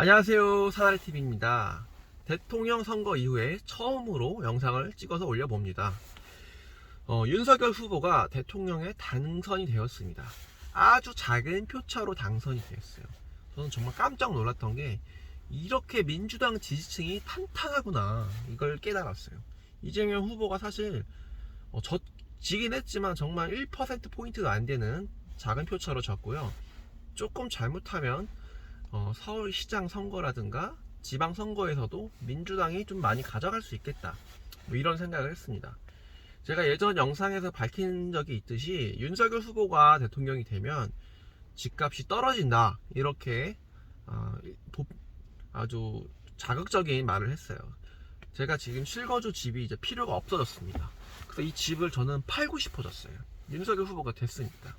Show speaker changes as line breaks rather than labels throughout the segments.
안녕하세요. 사다리TV입니다. 대통령 선거 이후에 처음으로 영상을 찍어서 올려봅니다. 어, 윤석열 후보가 대통령에 당선이 되었습니다. 아주 작은 표차로 당선이 되었어요. 저는 정말 깜짝 놀랐던 게 이렇게 민주당 지지층이 탄탄하구나 이걸 깨달았어요. 이재명 후보가 사실 어, 졌, 지긴 했지만 정말 1%포인트도 안 되는 작은 표차로 졌고요. 조금 잘못하면 어, 서울시장 선거라든가 지방 선거에서도 민주당이 좀 많이 가져갈 수 있겠다. 뭐 이런 생각을 했습니다. 제가 예전 영상에서 밝힌 적이 있듯이 윤석열 후보가 대통령이 되면 집값이 떨어진다. 이렇게 어, 보- 아주 자극적인 말을 했어요. 제가 지금 실거주 집이 이제 필요가 없어졌습니다. 그래서 이 집을 저는 팔고 싶어졌어요. 윤석열 후보가 됐으니까.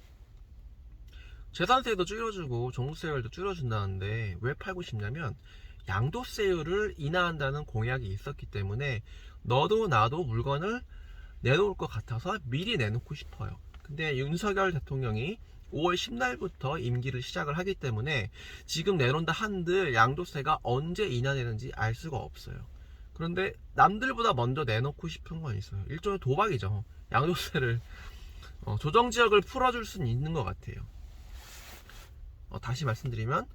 재산세도 줄여주고 종부세율도 줄여준다는데 왜 팔고 싶냐면 양도세율을 인하한다는 공약이 있었기 때문에 너도 나도 물건을 내놓을 것 같아서 미리 내놓고 싶어요. 근데 윤석열 대통령이 5월 10날부터 임기를 시작을 하기 때문에 지금 내놓는다 한들 양도세가 언제 인하되는지 알 수가 없어요. 그런데 남들보다 먼저 내놓고 싶은 건 있어요. 일종의 도박이죠. 양도세를 어, 조정 지역을 풀어줄 수는 있는 것 같아요. 어, 다시 말씀드리면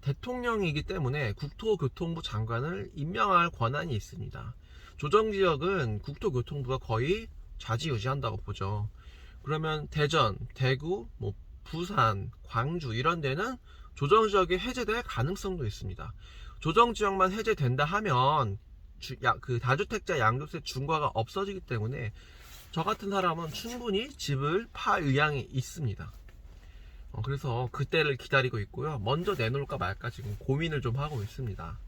대통령이기 때문에 국토교통부 장관을 임명할 권한이 있습니다. 조정지역은 국토교통부가 거의 좌지우지한다고 보죠. 그러면 대전, 대구, 뭐 부산, 광주 이런 데는 조정지역이 해제될 가능성도 있습니다. 조정지역만 해제된다 하면 주- 야- 그 다주택자 양도세 중과가 없어지기 때문에 저 같은 사람은 충분히 집을 팔 의향이 있습니다. 어, 그래서 그때를 기다리고 있고요. 먼저 내놓을까 말까 지금 고민을 좀 하고 있습니다.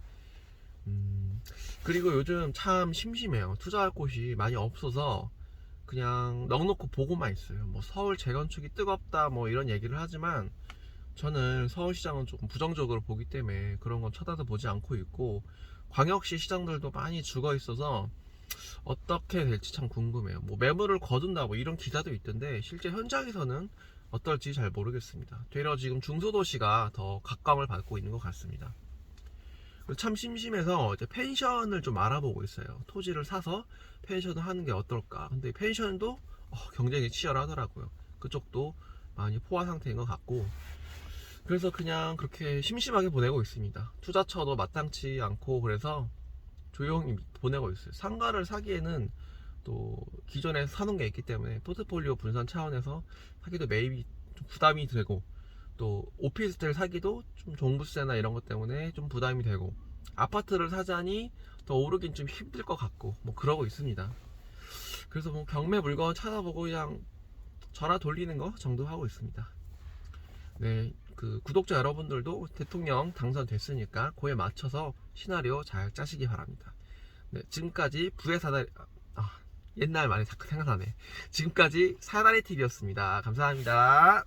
음, 그리고 요즘 참 심심해요. 투자할 곳이 많이 없어서 그냥 넉넉히 보고만 있어요. 뭐 서울 재건축이 뜨겁다 뭐 이런 얘기를 하지만 저는 서울시장은 조금 부정적으로 보기 때문에 그런 건 쳐다도 보지 않고 있고 광역시 시장들도 많이 죽어 있어서 어떻게 될지 참 궁금해요. 뭐 매물을 거둔다 뭐 이런 기사도 있던데 실제 현장에서는 어떨지 잘 모르겠습니다. 되려 지금 중소도시가 더 각광을 받고 있는 것 같습니다. 참 심심해서 이제 펜션을 좀 알아보고 있어요. 토지를 사서 펜션을 하는 게 어떨까. 근데 펜션도 어, 경쟁이 치열하더라고요. 그쪽도 많이 포화 상태인 것 같고. 그래서 그냥 그렇게 심심하게 보내고 있습니다. 투자처도 마땅치 않고 그래서 조용히 보내고 있어요. 상가를 사기에는 또 기존에 사놓은 게 있기 때문에 포트폴리오 분산 차원에서 사기도 매입이 좀 부담이 되고 또 오피스텔 사기도 좀 종부세나 이런 것 때문에 좀 부담이 되고 아파트를 사자니 더 오르긴 좀 힘들 것 같고 뭐 그러고 있습니다. 그래서 뭐 경매 물건 찾아보고 그냥 전화 돌리는 거 정도 하고 있습니다. 네, 그 구독자 여러분들도 대통령 당선됐으니까 그에 맞춰서 시나리오 잘 짜시기 바랍니다. 네, 지금까지 부의 사다리 아, 옛날 자꾸 생각나네. 지금까지 사다리 TV였습니다. 감사합니다.